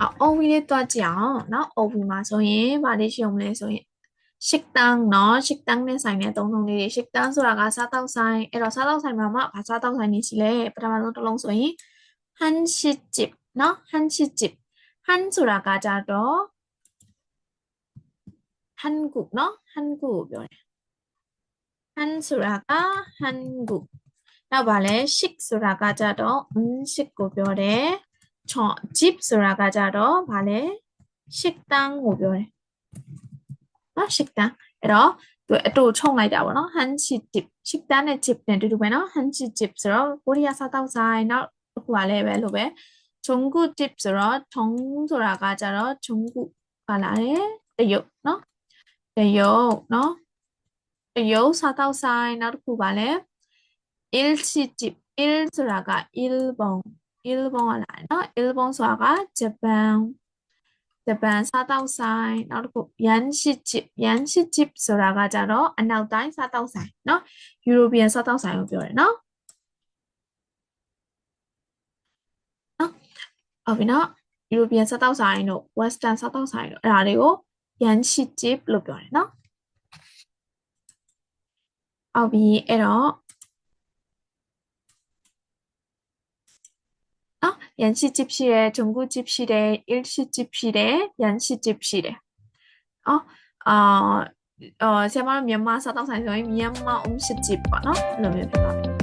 အော်ဝီလေးတွားကြည့်အောင်နော်အော်ဝီမှာဆိုရင်ဗာလေးရှိုံလဲဆိုရင် shik tang เนาะ shik tang နဲ့ဆိုင်တဲ့သုံးလုံးလေးတွေ shik tang ဆိုတာကစားတောက်ဆိုင်အဲ့တော့စားတောက်ဆိုင်မှာမှဗာစားတောက်ဆိုင်နေရှိလဲပထမဆုံးတစ်လုံးဆိုရင် han shik jip เนาะ han shik jip han ဆိုတာကကြတော့ han gu เนาะ han gu ပြောတယ် han ဆိုတာက han gu နောက်ပါလဲ shik ဆိုတာကကြတော့ un shik ကိုပြောတယ် ချော့ jeep ဆိုတာကကြတော့ဗာလဲရှစ်တန်းကိုပြောတယ်နော်ရှစ်တန်းအဲ့တော့သူအတူချုံလိုက်တာပေါ့နော် hanchi dip ရှစ်တန်းနဲ့ chip နဲ့တူတူပဲနော် hanchi chip ဆိုတော့ကိုရီးယားစားတောက်ဆိုင်နောက်အခုကလည်းပဲလို့ပဲဂျုံကု dip ဆိုတော့ထုံဆိုတာကကြတော့ဂျုံကုပါလာတယ်တရုတ်နော်တရုတ်နော်တရုတ်စားတောက်ဆိုင်နောက်တစ်ခုပါလဲ il chi dip il ဆိုတာက il ပုံ Ilbon ကလာเนาะ Ilbon ဆိုတာကဂျပန်ဂျပန်စားတောက်ဆိုင်နောက်တစ်ခု Yanshijip Yanshijip ဆိုတာကကြတော့အနောက်တိုင်းစားတောက်ဆိုင်เนาะ European စားတောက်ဆိုင်ကိုပြောတယ်เนาะဟုတ်ပြီနော် European စားတောက်ဆိုင်တို့ Western စားတောက်ဆိုင်တို့အဲ့ဒါတွေကို Yanshijip လို့ပြောတယ်နော်။အော်ပြီးအဲ့တော့ 연시집실에, 정구집실에, 일시집실에, 연시집실에. 어, 어, 어, 제말 미얀마 사당 사이 미얀마 음식집 어? 봐라. 그러면